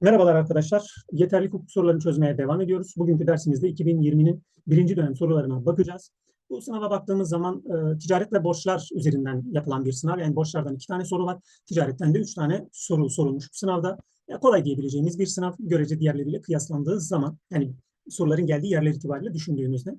Merhabalar arkadaşlar. Yeterli hukuk sorularını çözmeye devam ediyoruz. Bugünkü dersimizde 2020'nin birinci dönem sorularına bakacağız. Bu sınava baktığımız zaman e, ticaret ve borçlar üzerinden yapılan bir sınav. Yani borçlardan iki tane soru var. Ticaretten de üç tane soru sorulmuş bu sınavda. Ya kolay diyebileceğimiz bir sınav. Görece diğerleriyle kıyaslandığı zaman yani soruların geldiği yerler itibariyle düşündüğümüzde.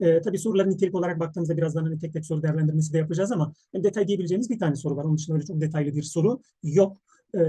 E, tabii soruların nitelik olarak baktığımızda birazdan hani tek tek soru değerlendirmesi de yapacağız ama yani detay diyebileceğimiz bir tane soru var. Onun için öyle çok detaylı bir soru yok. Ee,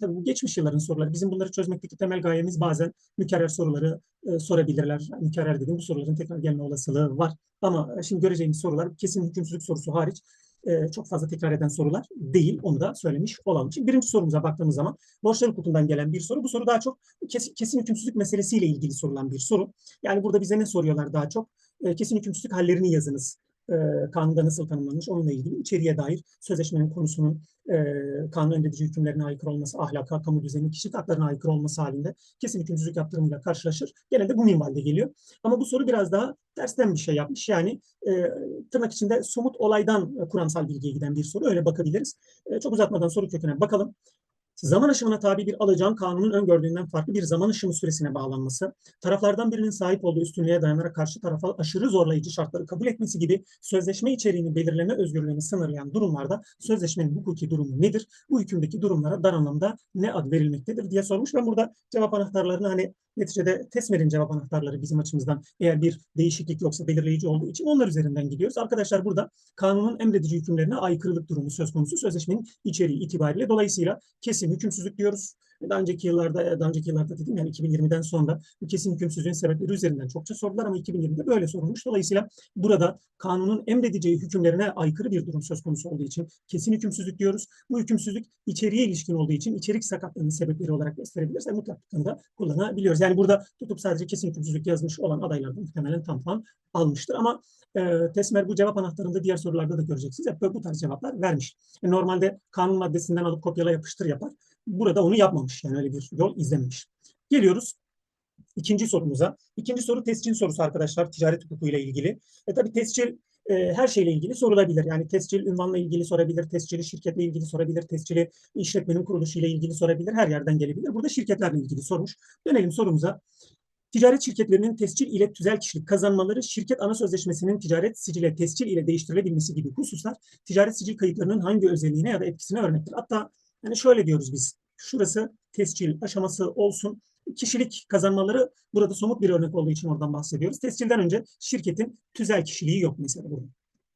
tabii bu geçmiş yılların soruları. Bizim bunları çözmekteki temel gayemiz bazen mükerrer soruları e, sorabilirler. Mükerrer dediğim bu soruların tekrar gelme olasılığı var. Ama e, şimdi göreceğimiz sorular kesin hükümsüzlük sorusu hariç e, çok fazla tekrar eden sorular değil. Onu da söylemiş olalım. Şimdi birinci sorumuza baktığımız zaman borçlar hukukundan gelen bir soru. Bu soru daha çok kesin, kesin hükümsüzlük meselesiyle ilgili sorulan bir soru. Yani burada bize ne soruyorlar daha çok? E, kesin hükümsüzlük hallerini yazınız e, kanunda nasıl tanımlanmış onunla ilgili içeriye dair sözleşmenin konusunun e, kanun emredici hükümlerine aykırı olması, ahlaka, kamu düzeni, kişilik haklarına aykırı olması halinde kesin hükümsüzlük yaptırımıyla karşılaşır. Genelde bu minvalde geliyor. Ama bu soru biraz daha tersten bir şey yapmış. Yani e, tırnak içinde somut olaydan e, kuramsal bilgiye giden bir soru. Öyle bakabiliriz. E, çok uzatmadan soru köküne bakalım. Zaman aşımına tabi bir alacağın kanunun öngördüğünden farklı bir zaman aşımı süresine bağlanması, taraflardan birinin sahip olduğu üstünlüğe dayanarak karşı tarafa aşırı zorlayıcı şartları kabul etmesi gibi sözleşme içeriğini belirleme özgürlüğünü sınırlayan durumlarda sözleşmenin hukuki durumu nedir? Bu hükümdeki durumlara dar anlamda ne ad verilmektedir diye sormuş. Ben burada cevap anahtarlarını hani neticede TESMER'in cevap anahtarları bizim açımızdan eğer bir değişiklik yoksa belirleyici olduğu için onlar üzerinden gidiyoruz. Arkadaşlar burada kanunun emredici hükümlerine aykırılık durumu söz konusu sözleşmenin içeriği itibariyle. Dolayısıyla kesin hükümsüzlük diyoruz. Daha önceki yıllarda, daha önceki yıllarda dedim yani 2020'den sonra bu kesin hükümsüzlüğün sebepleri üzerinden çokça sordular ama 2020'de böyle sorulmuş. Dolayısıyla burada kanunun emredeceği hükümlerine aykırı bir durum söz konusu olduğu için kesin hükümsüzlük diyoruz. Bu hükümsüzlük içeriğe ilişkin olduğu için içerik sakatlığının sebepleri olarak gösterebilirse mutlaka da kullanabiliyoruz. Yani burada tutup sadece kesin hükümsüzlük yazmış olan adaylardan muhtemelen tam puan almıştır. Ama e, Tesmer bu cevap anahtarında diğer sorularda da göreceksiniz. Hep bu tarz cevaplar vermiş. Yani normalde kanun maddesinden alıp kopyala yapıştır yapar. Burada onu yapmamış. Yani öyle bir yol izlememiş. Geliyoruz ikinci sorumuza. İkinci soru tescil sorusu arkadaşlar ticaret hukukuyla ilgili. E tabi tescil e, her şeyle ilgili sorulabilir. Yani tescil ünvanla ilgili sorabilir, tescili şirketle ilgili sorabilir, tescili işletmenin kuruluşu ile ilgili sorabilir. Her yerden gelebilir. Burada şirketlerle ilgili sormuş. Dönelim sorumuza. Ticaret şirketlerinin tescil ile tüzel kişilik kazanmaları, şirket ana sözleşmesinin ticaret sicile tescil ile değiştirilebilmesi gibi hususlar ticaret sicil kayıtlarının hangi özelliğine ya da etkisine örnektir. Hatta yani şöyle diyoruz biz. Şurası tescil aşaması olsun. Kişilik kazanmaları burada somut bir örnek olduğu için oradan bahsediyoruz. Tescilden önce şirketin tüzel kişiliği yok mesela burada.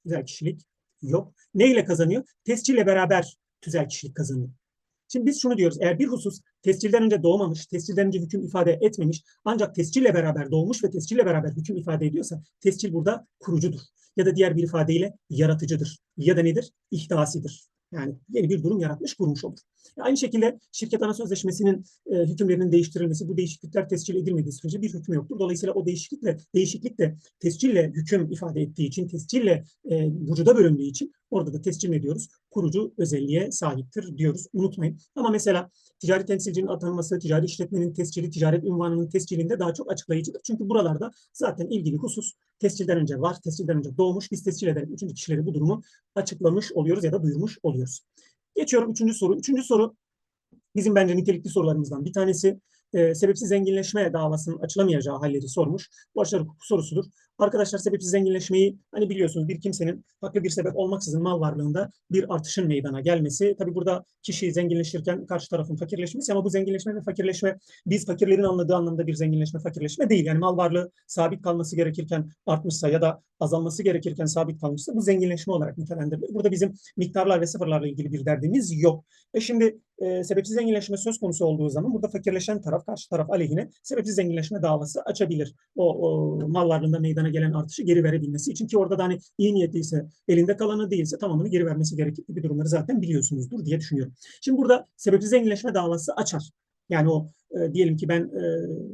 Tüzel kişilik yok. Ne ile kazanıyor? Tescille beraber tüzel kişilik kazanıyor. Şimdi biz şunu diyoruz. Eğer bir husus tescilden önce doğmamış, tescilden önce hüküm ifade etmemiş ancak tescille beraber doğmuş ve tescille beraber hüküm ifade ediyorsa tescil burada kurucudur. Ya da diğer bir ifadeyle yaratıcıdır. Ya da nedir? İhdasidir. Yani yeni bir durum yaratmış, kurmuş olur. Aynı şekilde şirket ana sözleşmesinin e, hükümlerinin değiştirilmesi, bu değişiklikler tescil edilmediği sürece bir hüküm yoktur. Dolayısıyla o değişiklikle, değişiklik de tescille hüküm ifade ettiği için, tescille e, vücuda bölündüğü için orada da tescil ediyoruz. Kurucu özelliğe sahiptir diyoruz. Unutmayın. Ama mesela ticari temsilcinin atanması, ticari işletmenin tescili, ticaret ünvanının tescilinde daha çok açıklayıcıdır. Çünkü buralarda zaten ilgili husus tescilden önce var, tescilden önce doğmuş. Biz tescil ederek üçüncü kişileri bu durumu açıklamış oluyoruz ya da duyurmuş oluyoruz. Geçiyorum üçüncü soru. Üçüncü soru bizim bence nitelikli sorularımızdan bir tanesi. E, sebepsiz zenginleşme davasının açılamayacağı halleri sormuş. Borçlar hukuku sorusudur. Arkadaşlar sebepsiz zenginleşmeyi hani biliyorsunuz bir kimsenin haklı bir sebep olmaksızın mal varlığında bir artışın meydana gelmesi. Tabi burada kişi zenginleşirken karşı tarafın fakirleşmesi ama bu zenginleşme ve fakirleşme biz fakirlerin anladığı anlamda bir zenginleşme fakirleşme değil. Yani mal varlığı sabit kalması gerekirken artmışsa ya da azalması gerekirken sabit kalmışsa bu zenginleşme olarak nitelendirilir. Burada bizim miktarlar ve sıfırlarla ilgili bir derdimiz yok. E şimdi e, sebepsiz zenginleşme söz konusu olduğu zaman burada fakirleşen taraf karşı taraf aleyhine sebepsiz zenginleşme davası açabilir. O, o mal varlığında meydana gelen artışı geri verebilmesi için ki orada da hani iyi niyetliyse, elinde kalanı değilse tamamını geri vermesi gerekir gibi durumları zaten biliyorsunuzdur diye düşünüyorum. Şimdi burada sebepsiz zenginleşme davası açar. Yani o e, diyelim ki ben e,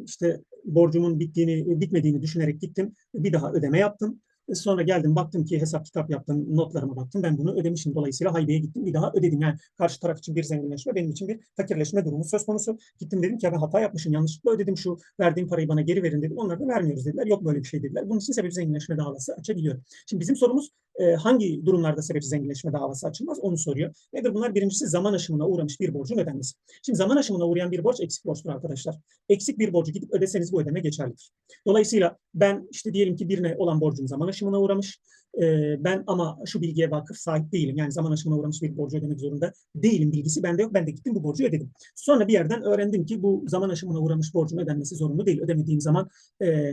işte borcumun bittiğini bitmediğini düşünerek gittim. Bir daha ödeme yaptım. E, sonra geldim baktım ki hesap kitap yaptım, notlarıma baktım. Ben bunu ödemişim. Dolayısıyla haybeye gittim. Bir daha ödedim. Yani karşı taraf için bir zenginleşme, benim için bir fakirleşme durumu söz konusu. Gittim dedim ki ben hata yapmışım, yanlışlıkla ödedim şu verdiğim parayı bana geri verin dedim. Onlar da vermiyoruz dediler. Yok böyle bir şey dediler. Bunun için sebep zenginleşme davası açabiliyor. Şimdi bizim sorumuz e, hangi durumlarda sebepsiz zenginleşme davası açılmaz onu soruyor. Nedir bunlar? Birincisi zaman aşımına uğramış bir borcun ödenmesi. Şimdi zaman aşımına uğrayan bir borç eksik borçtur arkadaşlar. Eksik bir borcu gidip ödeseniz bu ödeme geçerlidir. Dolayısıyla ben işte diyelim ki birine olan borcum zaman aşımına uğramış. E, ben ama şu bilgiye vakıf sahip değilim. Yani zaman aşımına uğramış bir borcu ödemek zorunda değilim bilgisi bende yok. Ben de gittim bu borcu ödedim. Sonra bir yerden öğrendim ki bu zaman aşımına uğramış borcun ödenmesi zorunlu değil. Ödemediğim zaman e,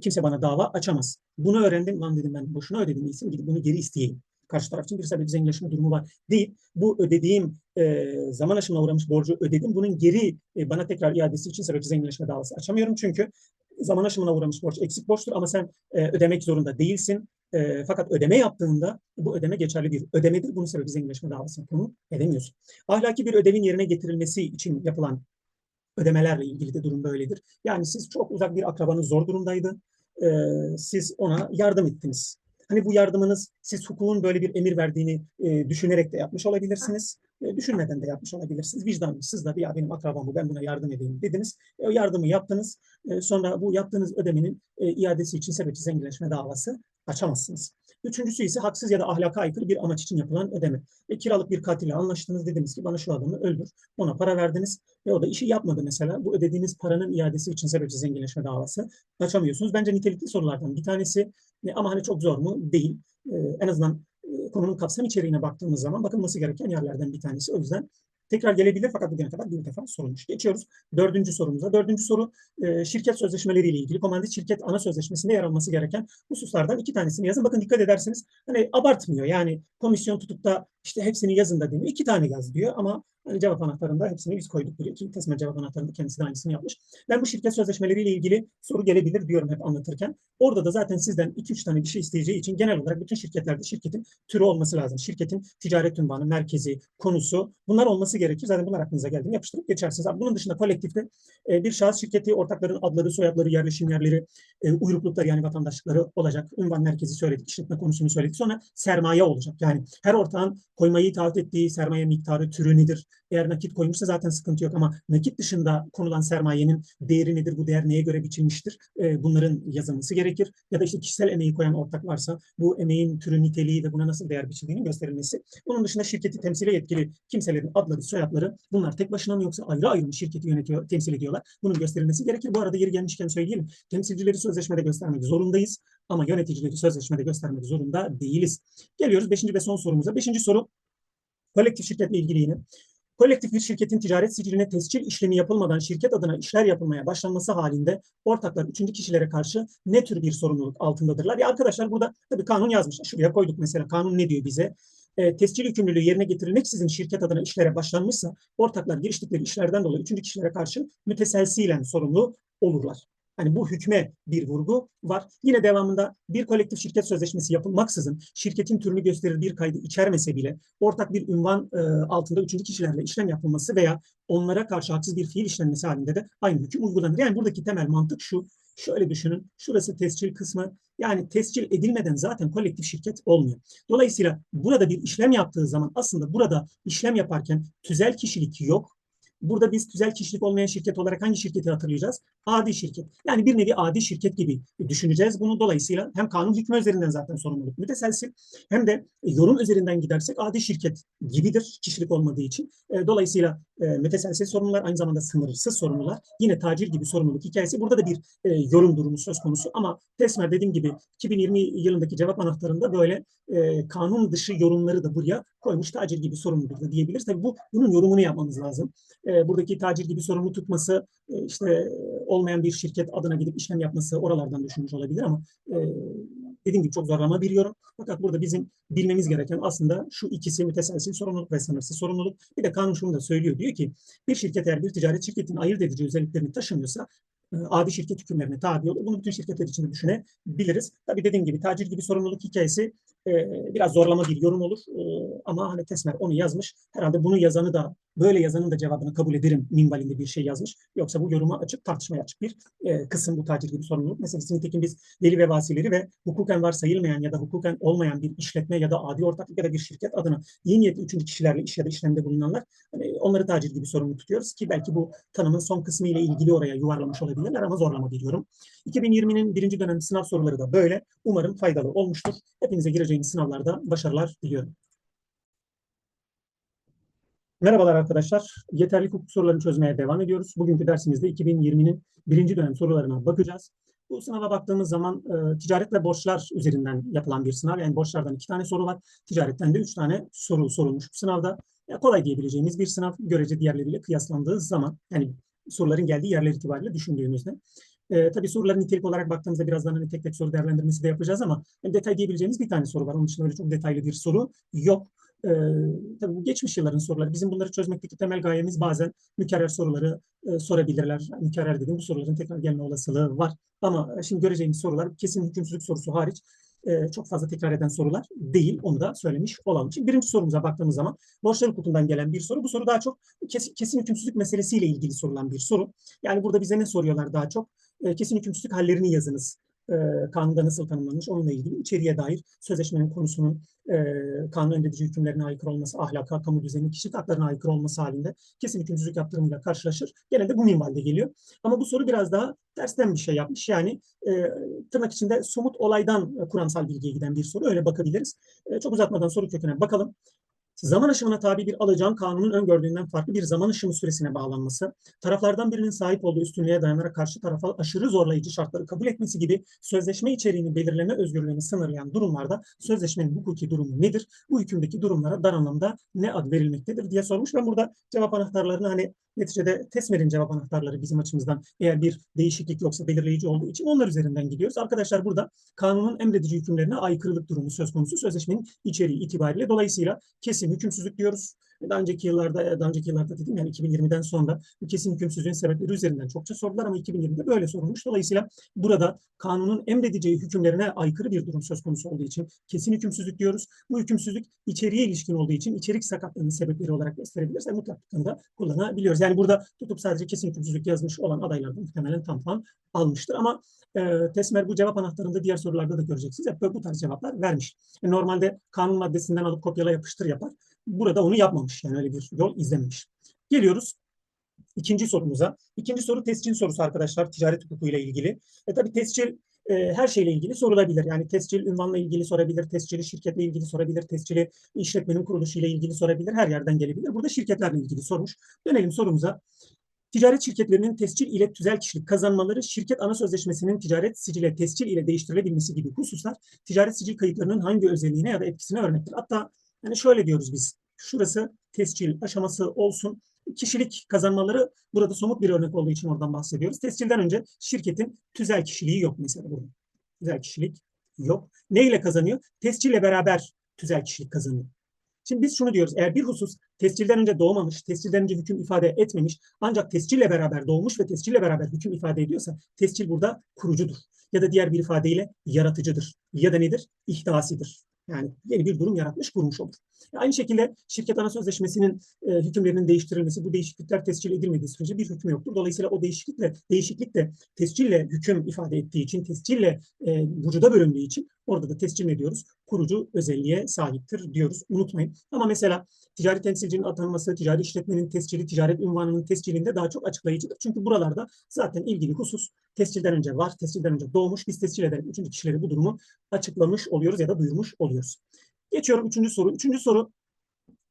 kimse bana dava açamaz. Bunu öğrendim. Lan dedim ben boşuna ödedim. İyisin gidip bunu geri isteyeyim. Karşı taraf için bir sebep zenginleşme durumu var. Değil. Bu ödediğim e, zaman aşımına uğramış borcu ödedim. Bunun geri e, bana tekrar iadesi için sebep zenginleşme davası açamıyorum. Çünkü zaman aşımına uğramış borç eksik borçtur ama sen e, ödemek zorunda değilsin. E, fakat ödeme yaptığında bu ödeme geçerli bir ödemedir. Bunun sebebi zenginleşme davası yapımı edemiyorsun. Ahlaki bir ödevin yerine getirilmesi için yapılan ödemelerle ilgili de durum böyledir. Yani siz çok uzak bir akrabanız zor durumdaydı. E, siz ona yardım ettiniz. Hani bu yardımınız siz hukukun böyle bir emir verdiğini e, düşünerek de yapmış olabilirsiniz. E, düşünmeden de yapmış olabilirsiniz. Vicdanlısınız da ya benim akrabam bu ben buna yardım edeyim dediniz. E, yardımı yaptınız. E, sonra bu yaptığınız ödemenin e, iadesi için sebepsiz zenginleşme davası açamazsınız. Üçüncüsü ise haksız ya da ahlaka aykırı bir amaç için yapılan ödeme. E, kiralık bir katille anlaştınız dediniz ki bana şu adamı öldür. Ona para verdiniz ve o da işi yapmadı mesela. Bu ödediğiniz paranın iadesi için sebepsiz zenginleşme davası açamıyorsunuz. Bence nitelikli sorulardan bir tanesi e, ama hani çok zor mu? Değil. E, en azından e, konunun kapsam içeriğine baktığımız zaman bakılması gereken yerlerden bir tanesi. O yüzden tekrar gelebilir fakat bugüne kadar bir defa sorulmuş. Geçiyoruz dördüncü sorumuza. Dördüncü soru e, şirket sözleşmeleriyle ilgili. Komandit şirket ana sözleşmesinde yer alması gereken hususlardan iki tanesini yazın. Bakın dikkat ederseniz hani abartmıyor. Yani komisyon tutup da işte hepsini yazın da demiyor. İki tane yaz diyor ama hani cevap anahtarında hepsini biz koyduk diyor ki tesma cevap anahtarında kendisi de aynısını yapmış. Ben bu şirket sözleşmeleriyle ilgili soru gelebilir diyorum hep anlatırken. Orada da zaten sizden iki üç tane bir şey isteyeceği için genel olarak bütün şirketlerde şirketin türü olması lazım. Şirketin ticaret ünvanı, merkezi, konusu bunlar olması gerekir. Zaten bunlar aklınıza geldi yapıştırıp geçersiniz. Bunun dışında kolektifte e, bir şahıs şirketi, ortakların adları, soyadları, yerleşim yerleri, e, uyruklukları yani vatandaşlıkları olacak. Ünvan merkezi söyledik, işletme konusunu söyledik. Sonra sermaye olacak. Yani her ortağın koymayı taahhüt ettiği sermaye miktarı, türü nedir? Eğer nakit koymuşsa zaten sıkıntı yok ama nakit dışında konulan sermayenin değeri nedir? Bu değer neye göre biçilmiştir? Bunların yazılması gerekir. Ya da işte kişisel emeği koyan ortak varsa bu emeğin türü, niteliği ve buna nasıl değer biçildiğini gösterilmesi. Bunun dışında şirketi temsile yetkili kimselerin adları, soyadları bunlar tek başına mı yoksa ayrı ayrı mı şirketi yönetiyor, temsil ediyorlar? Bunun gösterilmesi gerekir. Bu arada yeri gelmişken söyleyelim. Temsilcileri sözleşmede göstermek zorundayız ama yöneticileri sözleşmede göstermek zorunda değiliz. Geliyoruz beşinci ve son sorumuza. Beşinci soru kolektif şirketle ilgili yine. Kolektif bir şirketin ticaret siciline tescil işlemi yapılmadan şirket adına işler yapılmaya başlanması halinde ortaklar üçüncü kişilere karşı ne tür bir sorumluluk altındadırlar? Ya arkadaşlar burada tabii kanun yazmış. Şuraya koyduk mesela kanun ne diyor bize? E, tescil yükümlülüğü yerine getirilmeksizin şirket adına işlere başlanmışsa ortaklar giriştikleri işlerden dolayı üçüncü kişilere karşı müteselsilen sorumlu olurlar. Hani bu hükme bir vurgu var. Yine devamında bir kolektif şirket sözleşmesi yapılmaksızın şirketin türünü gösterir bir kaydı içermese bile ortak bir ünvan e, altında üçüncü kişilerle işlem yapılması veya onlara karşı haksız bir fiil işlenmesi halinde de aynı hüküm uygulanır. Yani buradaki temel mantık şu. Şöyle düşünün. Şurası tescil kısmı. Yani tescil edilmeden zaten kolektif şirket olmuyor. Dolayısıyla burada bir işlem yaptığı zaman aslında burada işlem yaparken tüzel kişilik yok Burada biz tüzel kişilik olmayan şirket olarak hangi şirketi hatırlayacağız? Adi şirket. Yani bir nevi adi şirket gibi düşüneceğiz. Bunu dolayısıyla hem kanun hükmü üzerinden zaten sorumluluk müteselsil hem de yorum üzerinden gidersek adi şirket gibidir kişilik olmadığı için. E, dolayısıyla e, müteselsil sorumlular aynı zamanda sınırsız sorumlular. Yine tacir gibi sorumluluk hikayesi. Burada da bir e, yorum durumu söz konusu ama Tesmer dediğim gibi 2020 yılındaki cevap anahtarında böyle e, kanun dışı yorumları da buraya koymuş tacir gibi sorumludur da diyebiliriz. Tabii bu bunun yorumunu yapmamız lazım. E, buradaki tacir gibi sorumlu tutması e, işte olmayan bir şirket adına gidip işlem yapması oralardan düşünmüş olabilir ama e, dediğim gibi çok zorlama bir yorum. Fakat burada bizim bilmemiz gereken aslında şu ikisi müteselsil sorumluluk ve sınırsız sorumluluk. Bir de kanun şunu da söylüyor. Diyor ki bir şirket eğer bir ticaret şirketin ayırt edici özelliklerini taşımıyorsa e, adi şirket hükümlerine tabi olur. Bunu bütün şirketler için düşünebiliriz. Tabii dediğim gibi tacir gibi sorumluluk hikayesi biraz zorlama bir yorum olur. E, ama hani Tesmer onu yazmış. Herhalde bunu yazanı da böyle yazanın da cevabını kabul ederim minvalinde bir şey yazmış. Yoksa bu yoruma açık, tartışmaya açık bir e, kısım bu tacir gibi sorumluluk. Mesela nitekim biz deli ve vasileri ve hukuken varsayılmayan ya da hukuken olmayan bir işletme ya da adi ortaklık ya da bir şirket adına iyi niyetli üçüncü kişilerle iş ya da işlemde bulunanlar hani onları tacir gibi sorumlu tutuyoruz ki belki bu tanımın son kısmı ile ilgili oraya yuvarlamış olabilirler ama zorlama diyorum. 2020'nin birinci dönem sınav soruları da böyle. Umarım faydalı olmuştur. Hepinize girecek göreceğiniz sınavlarda başarılar diliyorum. Merhabalar arkadaşlar. Yeterli hukuk sorularını çözmeye devam ediyoruz. Bugünkü dersimizde 2020'nin birinci dönem sorularına bakacağız. Bu sınava baktığımız zaman e, ticaret ve borçlar üzerinden yapılan bir sınav. Yani borçlardan iki tane soru var. Ticaretten de üç tane soru sorulmuş bu sınavda. Ya, kolay diyebileceğimiz bir sınav görece diğerleriyle kıyaslandığı zaman yani soruların geldiği yerler itibariyle düşündüğümüzde. E, tabii soruların nitelik olarak baktığımızda birazdan hani tek tek soru değerlendirmesi de yapacağız ama yani detay diyebileceğimiz bir tane soru var. Onun için öyle çok detaylı bir soru yok. Ee, tabii geçmiş yılların soruları. Bizim bunları çözmekteki temel gayemiz bazen mükerrer soruları e, sorabilirler. Mükerrer dediğim bu soruların tekrar gelme olasılığı var. Ama e, şimdi göreceğimiz sorular kesin hükümsüzlük sorusu hariç e, çok fazla tekrar eden sorular değil. Onu da söylemiş olalım. Şimdi birinci sorumuza baktığımız zaman borçlar hukukundan gelen bir soru. Bu soru daha çok kesin, kesin hükümsüzlük meselesiyle ilgili sorulan bir soru. Yani burada bize ne soruyorlar daha çok? E, kesin hükümsüzlük hallerini yazınız e, kanunda nasıl tanımlanmış onunla ilgili içeriye dair sözleşmenin konusunun e, kanun öndedici hükümlerine aykırı olması, ahlaka, kamu düzenine, kişilik haklarına aykırı olması halinde kesin hükümsüzlük yaptırımıyla karşılaşır. Genelde bu minvalde geliyor. Ama bu soru biraz daha tersten bir şey yapmış. Yani tırnak içinde somut olaydan e, kuramsal bilgiye giden bir soru. Öyle bakabiliriz. Çok uzatmadan soru köküne bakalım. Zaman aşımına tabi bir alacağın kanunun öngördüğünden farklı bir zaman aşımı süresine bağlanması, taraflardan birinin sahip olduğu üstünlüğe dayanarak karşı tarafa aşırı zorlayıcı şartları kabul etmesi gibi sözleşme içeriğini belirleme özgürlüğünü sınırlayan durumlarda sözleşmenin hukuki durumu nedir? Bu hükümdeki durumlara dar anlamda ne ad verilmektedir diye sormuş. Ben burada cevap anahtarlarını hani neticede TESMER'in cevap anahtarları bizim açımızdan eğer bir değişiklik yoksa belirleyici olduğu için onlar üzerinden gidiyoruz. Arkadaşlar burada kanunun emredici hükümlerine aykırılık durumu söz konusu sözleşmenin içeriği itibariyle. Dolayısıyla kesin hükümsüzlük diyoruz. Daha önceki yıllarda, daha önceki yıllarda dedim yani 2020'den sonra bu kesin hükümsüzlüğün sebepleri üzerinden çokça sordular ama 2020'de böyle sorulmuş. Dolayısıyla burada kanunun emredeceği hükümlerine aykırı bir durum söz konusu olduğu için kesin hükümsüzlük diyoruz. Bu hükümsüzlük içeriğe ilişkin olduğu için içerik sakatlığının sebepleri olarak gösterebilirse mutlaklıkla da kullanabiliyoruz. Yani burada tutup sadece kesin hükümsüzlük yazmış olan adaylar da muhtemelen tam puan almıştır. Ama e, TESMER bu cevap anahtarında diğer sorularda da göreceksiniz. Hep bu tarz cevaplar vermiş. E, normalde kanun maddesinden alıp kopyala yapıştır yapar. Burada onu yapmamış. Yani öyle bir yol izlememiş. Geliyoruz ikinci sorumuza. İkinci soru tescil sorusu arkadaşlar ticaret hukukuyla ilgili. E, tabii tescil e, her şeyle ilgili sorulabilir. Yani tescil ünvanla ilgili sorabilir, tescili şirketle ilgili sorabilir, tescili işletmenin kuruluşu ile ilgili sorabilir. Her yerden gelebilir. Burada şirketlerle ilgili sormuş. Dönelim sorumuza. Ticaret şirketlerinin tescil ile tüzel kişilik kazanmaları, şirket ana sözleşmesinin ticaret sicile tescil ile değiştirilebilmesi gibi hususlar ticaret sicil kayıtlarının hangi özelliğine ya da etkisine örnektir. Hatta yani şöyle diyoruz biz, şurası tescil aşaması olsun, kişilik kazanmaları burada somut bir örnek olduğu için oradan bahsediyoruz. Tescilden önce şirketin tüzel kişiliği yok mesela burada. Tüzel kişilik yok. Ne ile kazanıyor? Tescille beraber tüzel kişilik kazanıyor. Şimdi biz şunu diyoruz. Eğer bir husus tescilden önce doğmamış, tescilden önce hüküm ifade etmemiş ancak tescille beraber doğmuş ve tescille beraber hüküm ifade ediyorsa tescil burada kurucudur. Ya da diğer bir ifadeyle yaratıcıdır. Ya da nedir? İhdasidir. Yani yeni bir durum yaratmış, kurmuş olur. Aynı şekilde şirket ana sözleşmesinin e, hükümlerinin değiştirilmesi, bu değişiklikler tescil edilmediği sürece bir hüküm yoktur. Dolayısıyla o değişiklikle, değişiklik de tescille hüküm ifade ettiği için, tescille e, vücuda bölündüğü için orada da tescil ne diyoruz? Kurucu özelliğe sahiptir diyoruz. Unutmayın. Ama mesela ticari temsilcinin atanması, ticari işletmenin tescili, ticaret ünvanının tescilinde daha çok açıklayıcıdır. Çünkü buralarda zaten ilgili husus tescilden önce var, tescilden önce doğmuş. Biz tescil ederek üçüncü kişileri bu durumu açıklamış oluyoruz ya da duyurmuş oluyoruz. Geçiyorum üçüncü soru. Üçüncü soru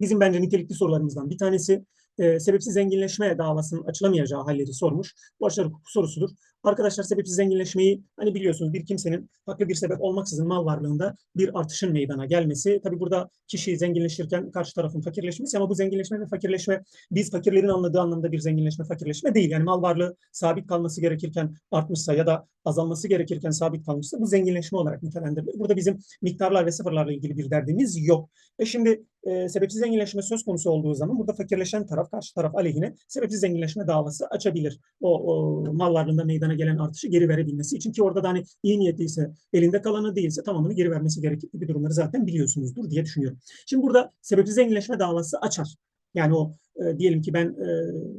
bizim bence nitelikli sorularımızdan bir tanesi. E, sebepsiz zenginleşme davasının açılamayacağı halleri sormuş. Borçlar hukuku sorusudur. Arkadaşlar sebepsiz zenginleşmeyi hani biliyorsunuz bir kimsenin haklı bir sebep olmaksızın mal varlığında bir artışın meydana gelmesi. Tabi burada kişi zenginleşirken karşı tarafın fakirleşmesi ama bu zenginleşme ve fakirleşme biz fakirlerin anladığı anlamda bir zenginleşme fakirleşme değil. Yani mal varlığı sabit kalması gerekirken artmışsa ya da azalması gerekirken sabit kalmışsa bu zenginleşme olarak nitelendirilir. Burada bizim miktarlar ve sıfırlarla ilgili bir derdimiz yok. E şimdi e, sebepsiz zenginleşme söz konusu olduğu zaman burada fakirleşen taraf karşı taraf aleyhine sebepsiz zenginleşme davası açabilir. O, o mal varlığında meydana gelen artışı geri verebilmesi için ki orada da hani iyi niyetliyse elinde kalanı değilse tamamını geri vermesi gerekir gibi durumları zaten biliyorsunuzdur diye düşünüyorum. Şimdi burada sebepsiz zenginleşme davası açar. Yani o e, diyelim ki ben e,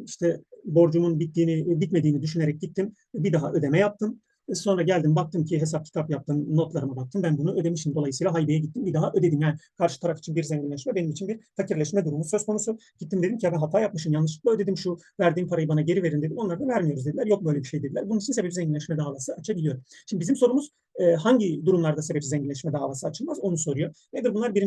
işte borcumun bittiğini bitmediğini düşünerek gittim. Bir daha ödeme yaptım. Sonra geldim baktım ki hesap kitap yaptım, notlarıma baktım. Ben bunu ödemişim. Dolayısıyla haybeye gittim. Bir daha ödedim. Yani karşı taraf için bir zenginleşme, benim için bir fakirleşme durumu söz konusu. Gittim dedim ki ben hata yapmışım, yanlışlıkla ödedim şu verdiğim parayı bana geri verin dedim. Onlar da vermiyoruz dediler. Yok böyle bir şey dediler. Bunun için sebep zenginleşme davası açabiliyor. Şimdi bizim sorumuz e, hangi durumlarda sebep zenginleşme davası açılmaz onu soruyor. Nedir bunlar? Birinci